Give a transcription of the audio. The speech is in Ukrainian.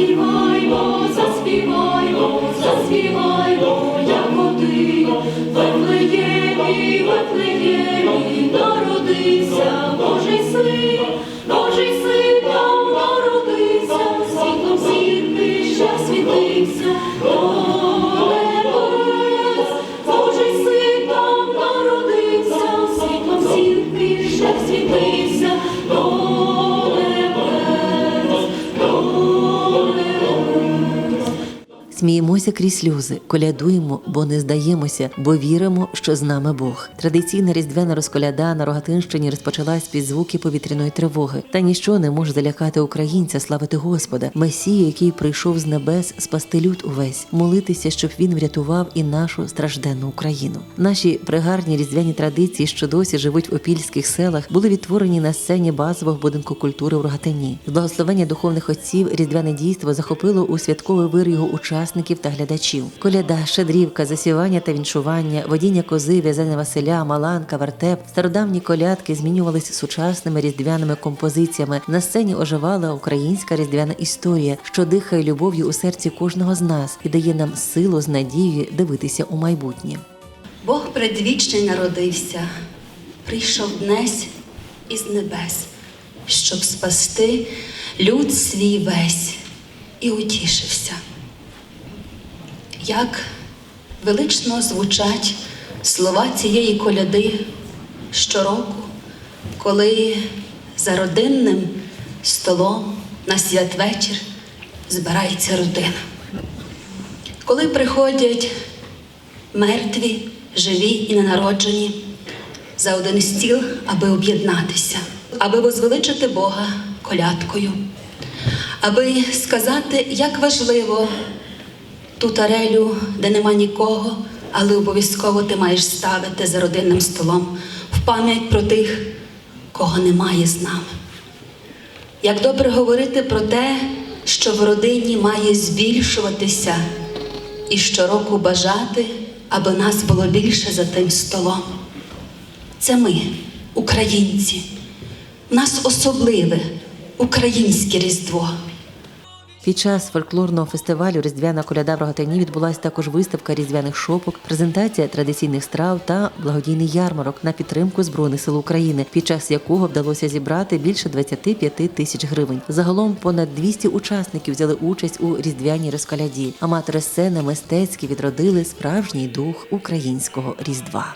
заспіваймо, заспіваймо, заспіваймо, як годину, веплеємі, веплеємі, народився. Сміємося крізь сльози, колядуємо, бо не здаємося, бо віримо, що з нами Бог. Традиційна різдвяна розколяда на Рогатинщині розпочалась під звуки повітряної тривоги. Та ніщо не може залякати українця, славити Господа, Месію, який прийшов з небес спасти люд увесь, молитися, щоб він врятував і нашу стражденну Україну. Наші пригарні різдвяні традиції, що досі живуть в опільських селах, були відтворені на сцені базового будинку культури в Рогатині. З благословення духовних отців різдвяне дійство захопило у святковий вир його учасників та глядачів. Коляда, щедрівка, засівання та віншування, водіння кози, в'язання Василя, маланка, вертеп, стародавні колядки змінювалися сучасними різдвяними композиціями. На сцені оживала українська різдвяна історія, що дихає любов'ю у серці кожного з нас і дає нам силу з надією дивитися у майбутнє. Бог предвічний народився, прийшов днесь із небес, щоб спасти люд свій весь і утішився. Як велично звучать слова цієї коляди щороку, коли за родинним столом на святвечір збирається родина. Коли приходять мертві, живі і ненароджені за один стіл, аби об'єднатися, аби возвеличити Бога колядкою, аби сказати, як важливо ту тарелю, де нема нікого, але обов'язково ти маєш ставити за родинним столом в пам'ять про тих, кого немає з нами. Як добре говорити про те, що в родині має збільшуватися і щороку бажати, аби нас було більше за тим столом. Це ми, українці, нас особливе українське Різдво. Під час фольклорного фестивалю Різдвяна коляда в Рогатині відбулася також виставка різдвяних шопок, презентація традиційних страв та благодійний ярмарок на підтримку збройних сил України, під час якого вдалося зібрати більше 25 тисяч гривень. Загалом понад 200 учасників взяли участь у різдвяній розколяді. Аматори сцени мистецькі відродили справжній дух українського різдва.